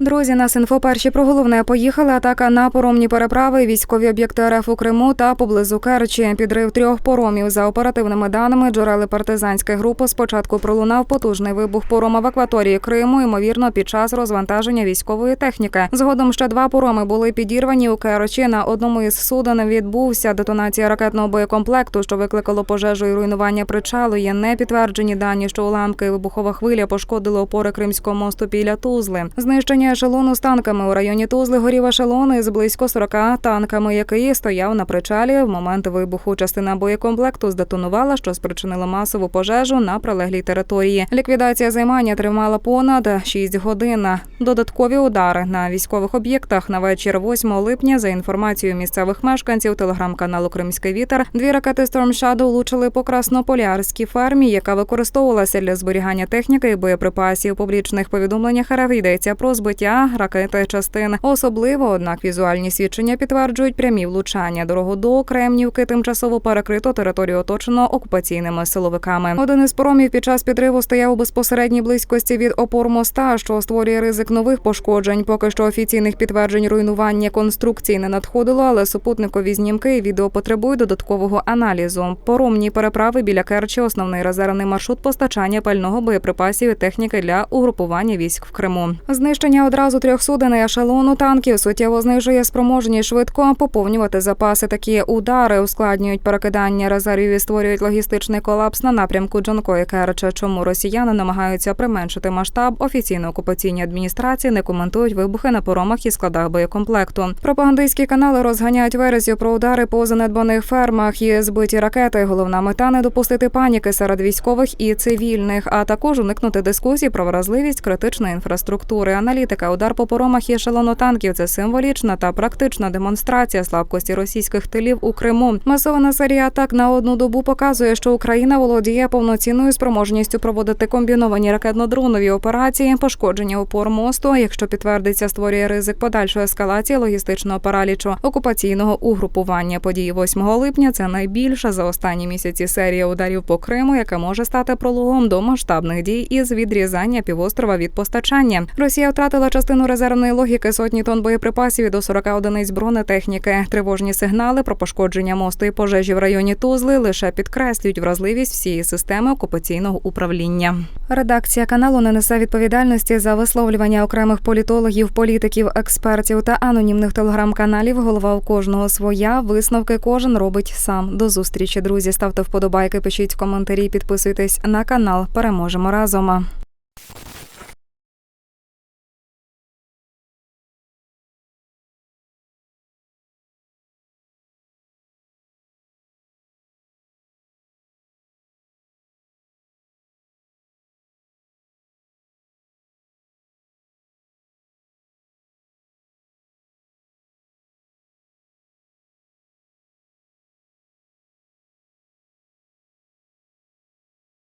Друзі, нас інфо перші про головне поїхали. Атака на поромні переправи, військові об'єкти РФ у Криму та поблизу Керчі. Підрив трьох поромів. За оперативними даними, джерели партизанської групи спочатку пролунав потужний вибух порома в акваторії Криму, ймовірно, під час розвантаження військової техніки. Згодом ще два пороми були підірвані у Керчі. На одному із суден відбувся детонація ракетного боєкомплекту, що викликало пожежу і руйнування причалу. Є непідтверджені дані, що уламки вибухова хвиля пошкодили опори Кримського мосту біля Тузли. Знищення ешелону з танками у районі Тузли горів ешелон із близько 40 танками, який стояв на причалі. В момент вибуху частина боєкомплекту здетонувала, що спричинило масову пожежу на прилеглій території. Ліквідація займання тривала понад 6 годин. Додаткові удари на військових об'єктах на вечір 8 липня. За інформацією місцевих мешканців телеграм-каналу Кримський вітер, дві ракети Storm Shadow влучили по краснополярській фермі, яка використовувалася для зберігання техніки і боєприпасів. У публічних повідомленнях РФ йдеться про збиття ракети частин. Особливо, однак, візуальні свідчення підтверджують прямі влучання. Дорогу до Кремнівки тимчасово перекрито територію оточено окупаційними силовиками. Один із поромів під час підриву стояв у безпосередній близькості від опор моста, що створює ризик нових пошкоджень. Поки що офіційних підтверджень руйнування конструкції не надходило, але супутникові знімки і відео потребують додаткового аналізу. Поромні переправи біля Керчі основний резервний маршрут постачання пального боєприпасів і техніки для угрупування військ в Криму. Знищення одразу трьох суден і ешелону танків суттєво знижує спроможність швидко поповнювати запаси. Такі удари ускладнюють перекидання резервів і створюють логістичний колапс на напрямку Джанкої Керча. Чому росіяни намагаються применшити масштаб? Офіційно окупаційні адміністрації не коментують вибухи на поромах і складах боєкомплекту. Пропагандистські канали розганяють версію про удари по занедбаних фермах і збиті ракети. Головна мета не допустити паніки серед військових і цивільних, а також уникнути дискусій про вразливість критичної інфраструктури. Аналітика удар по поромах ешелону танків це символічна та практична демонстрація слабкості російських тилів у Криму. Масована серія атак на одну добу показує, що Україна володіє повноцінною спроможністю проводити комбіновані ракетно-дронові операції, пошкодження опор мосту. Якщо підтвердиться, створює ризик подальшої ескалації логістичного паралічу окупаційного угрупування. Події 8 липня це найбільша за останні місяці серія ударів по Криму, яка може стати прологом до масштабних дій із відрізання півострова від постачання. Росія втратила частину резервної логіки сотні тонн боєприпасів і до 40 одиниць бронетехніки. Тривожні сигнали про пошкодження мосту і пожежі в районі Тузли лише підкреслюють вразливість всієї системи окупаційного управління. Редакція каналу не несе відповідальності за висловлювання окремих політологів, політиків, експертів та анонімних телеграм-каналів. Голова у кожного своя. Висновки кожен робить сам. До зустрічі, друзі. Ставте вподобайки, пишіть коментарі, підписуйтесь на канал. Переможемо разом.